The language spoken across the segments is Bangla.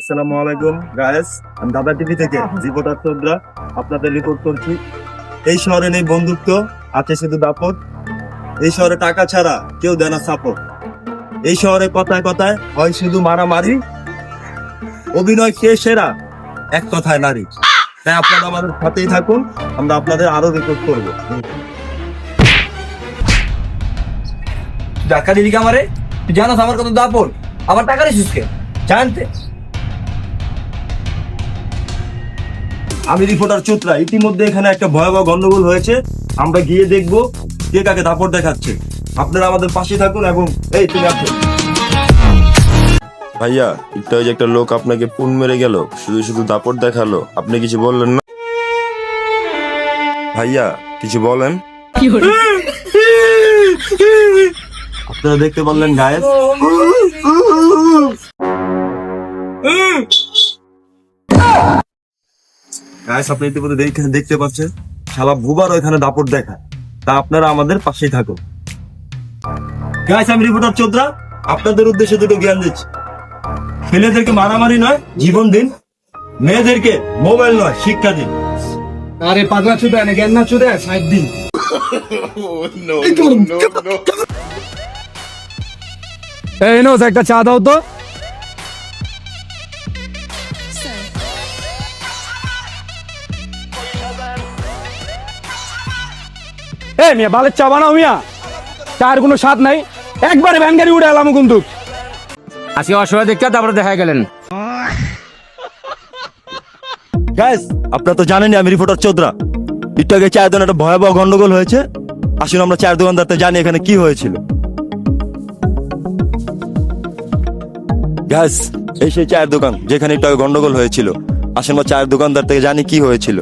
আসসালামু আলাইকুম গায়েস আমি দাদা টিভি থেকে চন্দ্রা আপনাদের রিপোর্ট করছি। এই শহরে নেই বন্ধুত্ব আছে শুধু দাপট। এই শহরে টাকা ছাড়া কেউ দেয় না সাপোর্ট এই শহরে কথায় কথায় হয় শুধু মারামারি। অভিনয় কে সেরা এক কথায় নারী। তাই আপনারা আমাদের সাথেই থাকুন আমরা আপনাদের আরও রিপোর্ট করব। টাকা দিলি আমারে তুই জানাস আমার কত দাপট। আমার টাকা নিছিস কে? জানতে। আমি রিপোর্টার চোত্রা ইতিমধ্যে এখানে একটা ভয়াবহ গন্ডগোল হয়েছে। আমরা গিয়ে দেখব কে কাকে দাপট দেখাচ্ছে। আপনারা আমাদের পাশে থাকুন এবং এই তুমি আসো ভাইয়া একটু ওই যে একটা লোক আপনাকে পুন মেরে গেল শুধু শুধু দাপট দেখাল আপনি কিছু বললেন না? ভাইয়া কিছু বলেন? আপনারা দেখতে পারলেন গায়েব গায়েস আপনি ইতিমধ্যে দেখে- দেখতে পাচ্ছেন শালা বুবার ওইখানে দাপট দেখায়। তা আপনারা আমাদের পাশেই থাকুন। গাইস আমি রিপোর্টার চোদ্রা আপনাদের উদ্দেশ্যে দুটো জ্ঞান দিচ্ছি। ছেলেদেরকে মারামারি নয় জীবন দিন। মেয়েদেরকে মোবাইল নয় শিক্ষা দিন। আরে পাগলা চুদা না জ্ঞান না চুদা সাইড দিন। এই নোস একটা চা দাও তো। এ মিয়া বালের চা বানাও মিয়া। চার কোনো স্বাদ নাই। একবারে ভ্যান গাড়ি উড়ে এলাম কিন্তু। আজকে অসহায় দেখতে তারপরে দেখা গেলেন। গাইস আপনারা তো জানেনই আমি রিপোর্টার চোদ্রা একটু আগে চায়ের দোকানে একটা ভয়াবহ গন্ডগোল হয়েছে। আসুন আমরা চায়ের দোকানদারতে জানি এখানে কি হয়েছিল। গাইস এই সেই চায়ের দোকান যেখানে একটু আগে গন্ডগোল হয়েছিল। আসুন আমরা চায়ের দোকানদার থেকে জানি কি হয়েছিল।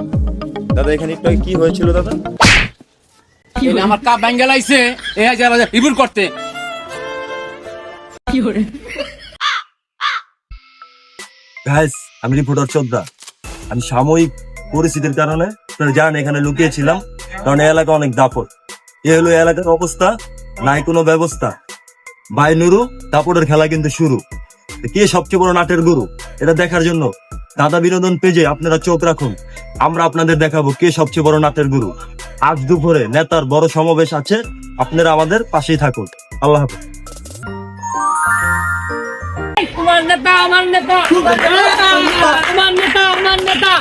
দাদা এখানে একটু আগে কি হয়েছিল দাদা? আমার কাপ ব্যাঙ্গেল আইছে এ হাজার হাজার রিপোর্ট করতে। গাইস আমি রিপোর্টার চোদ্দা। আমি সাময়িক পরিস্থিতির কারণে আপনারা জানেন এখানে লুকিয়েছিলাম কারণ এই এলাকা অনেক দাপট। এ হলো এলাকার অবস্থা নাই কোনো ব্যবস্থা। বাই নুরু দাপটের খেলা কিন্তু শুরু। কে সবচেয়ে বড় নাটের গুরু? এটা দেখার জন্য দাদা বিনোদন পেজে আপনারা চোখ রাখুন। আমরা আপনাদের দেখাবো কে সবচেয়ে বড় নাটের গুরু। আজ দুপুরে নেতার বড় সমাবেশ আছে। আপনারা আমাদের পাশেই থাকুন। আল্লাহ হাফেজ। আমার নেতা আমার নেতা আমার নেতা আমার নেতা।